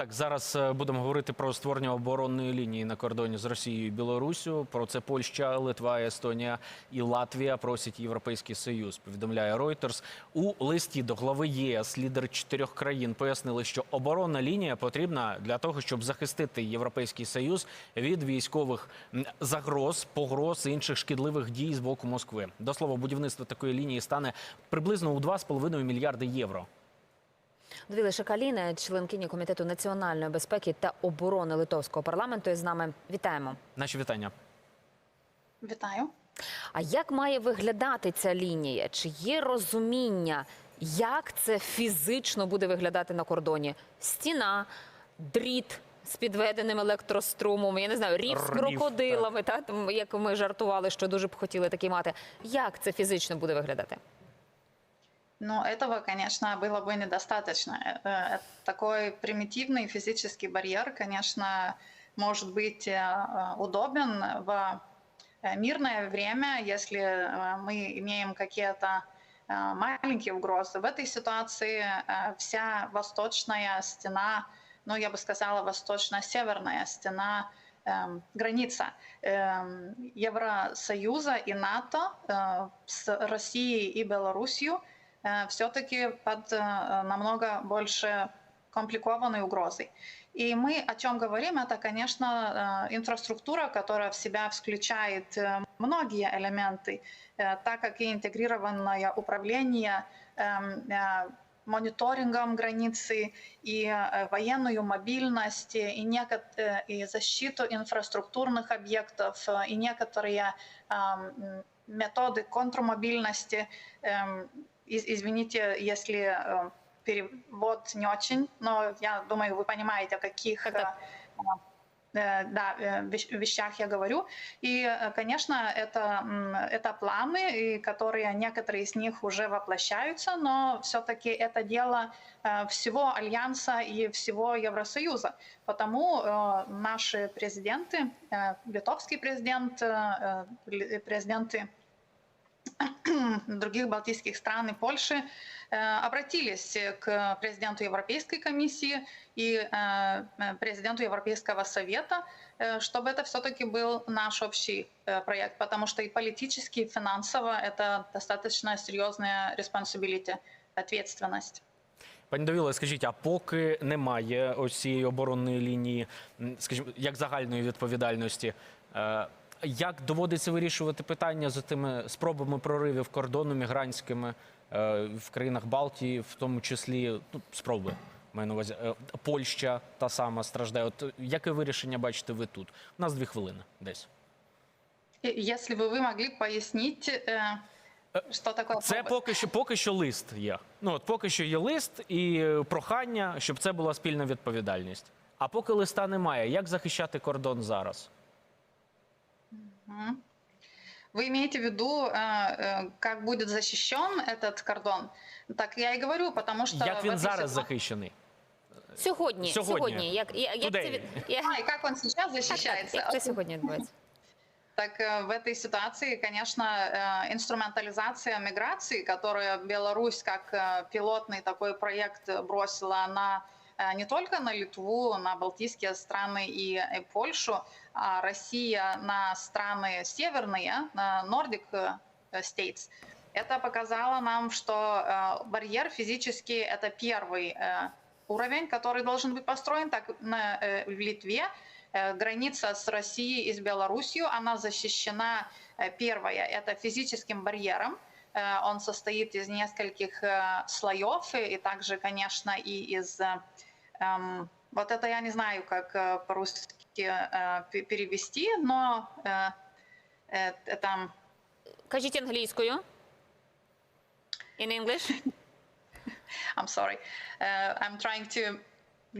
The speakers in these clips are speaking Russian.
Так, зараз е, будемо говорити про створення оборонної лінії на кордоні з Росією і Білоруссю. Про це Польща, Литва, Естонія і Латвія просять Європейський Союз. Повідомляє Reuters. У листі до глави ЄС лідери чотирьох країн пояснили, що оборонна лінія потрібна для того, щоб захистити Європейський Союз від військових загроз, погроз і інших шкідливих дій з боку Москви. До слова, будівництво такої лінії стане приблизно у 2,5 мільярди євро. Двіли Шакаліна, членкині комітету національної безпеки та оборони литовського парламенту, із нами вітаємо. Наші вітання. Вітаю. А як має виглядати ця лінія? Чи є розуміння, як це фізично буде виглядати на кордоні? Стіна, дріт з підведеним електрострумом, я не знаю, рів з крокодилами, та там, як ми жартували, що дуже б хотіли такі мати. Як це фізично буде виглядати? Но этого, конечно, было бы недостаточно. Э, Такой примитивный физический барьер, конечно, может быть э, удобен в э, мирное время, если э, мы имеем какие-то э, маленькие угрозы. В этой ситуации э, вся восточная стена, ну, я бы сказала, восточно-северная стена эм, граница эм, Евросоюза и НАТО э, с Россией и Белоруссией все-таки под э, намного больше компликованной угрозой. И мы о чем говорим, это, конечно, э, инфраструктура, которая в себя включает э, многие элементы, э, так как и интегрированное управление эм, э, мониторингом границы и э, военную мобильность и, неко- э, и защиту инфраструктурных объектов э, и некоторые эм, методы контрмобильности. Из- Извините, если э, перевод не очень, но я думаю, вы понимаете, о каких э, э, да, э, вещ- вещах я говорю. И, конечно, это, это планы, и которые некоторые из них уже воплощаются, но все-таки это дело всего Альянса и всего Евросоюза. Потому наши президенты, литовский президент, президенты других балтийских стран и Польши э, обратились к президенту Европейской комиссии и э, э, президенту Европейского совета, э, чтобы это все-таки был наш общий э, проект, потому что и политически, и финансово это достаточно серьезная responsibility, ответственность. Пані Довіло, скажіть, а поки немає ось цієї оборонної лінії, м, скажімо, як загальної відповідальності, е, як доводиться вирішувати питання з тими спробами проривів кордону мігрантськими е, в країнах Балтії, в тому числі ну, спроби. Маю на увазі Е, Польща та сама страждає. От е, яке вирішення бачите ви тут? У нас дві хвилини десь. И Если бы вы могли пояснить, э, что такое Це пробы? поки що поки що лист є. Ну от поки що є лист і е, прохання, щоб це була спільна відповідальність. А поки листа немає, як захищати кордон зараз? Мгм. Вы имеете в виду, э, э, как будет защищен этот кордон? Так я и говорю, потому что... Як в він этой зараз ситуации- захищений? Сьогодні, Сьогодні. сьогодні, як, я- як це Today. від я, А, и как он сейчас так, так, защищается? як це сьогодні відбувається? Так э, в этой ситуации, конечно, э, инструментализация миграции, которую Беларусь как э, пилотный такой проект э, бросила на э, не только на Литву, на Балтийские страны и э, Польшу, а Россия на страны северные, на Nordic э, States, это показало нам, что э, барьер физически это первый уровень, который должен быть построен. Так на, в Литве граница с Россией и с Белоруссией, она защищена, первое, это физическим барьером, он состоит из нескольких слоев, и также, конечно, и из... э, эм, вот это я не знаю, как э, по-русски э, пе- перевести, но э, э, это... Кажіть англійською. In English? I'm sorry. Uh, I'm trying to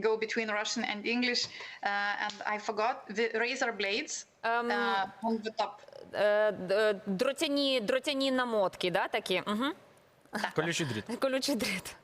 go between Russian and English, uh, and I forgot the razor blades Ем, uh, on the top. е, д- дротяні, дротяні намотки, да, такі? Угу. Колючий дріт. Колючий дріт.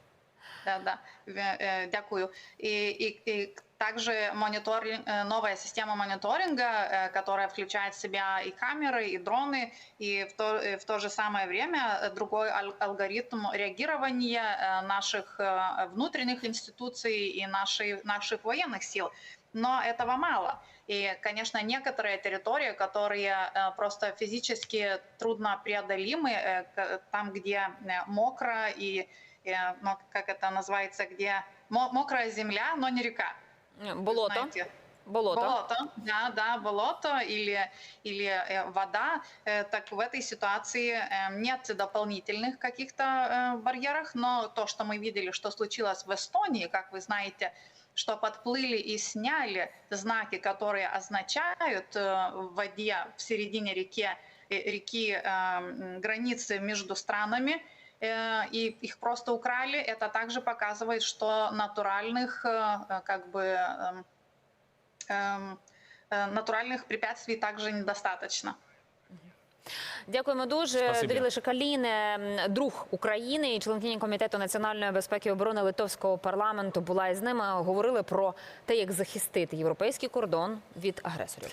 Да, да. В- е, Дякую. І, і, і Также мониторинг, э, новая система мониторинга, э, которая включает в себя и камеры, и дроны, и в то, э, в то же самое время э, другой ал- алгоритм реагирования э, наших э, внутренних институций и нашей, наших военных сил. Но этого мало. И, конечно, некоторые территории, которые э, просто физически трудно преодолимы, э, к- там, где э, мокро и, э, ну, как это называется, где мо- мокрая земля, но не река. Вы Болото. знаете. Болото. Болото, да, да, болото или, или э, вода. Э, так в этой ситуации э, нет дополнительных каких-то э, барьеров, но то, что мы видели, что случилось в Эстонии, как вы знаете, что подплыли и сняли знаки, которые означают э, в воде в середине реки, э, реки э, границы между странами, э, и их просто украли, это также показывает, что натуральных э, э, как бы эм, эм, э, натуральных препятствий также недостаточно. Дякуємо дуже. Спасибі. Даріла Шакаліне, м, друг України і членкиня комітету національної безпеки і оборони Литовського парламенту була із ними. Говорили про те, як захистити європейський кордон від агресорів.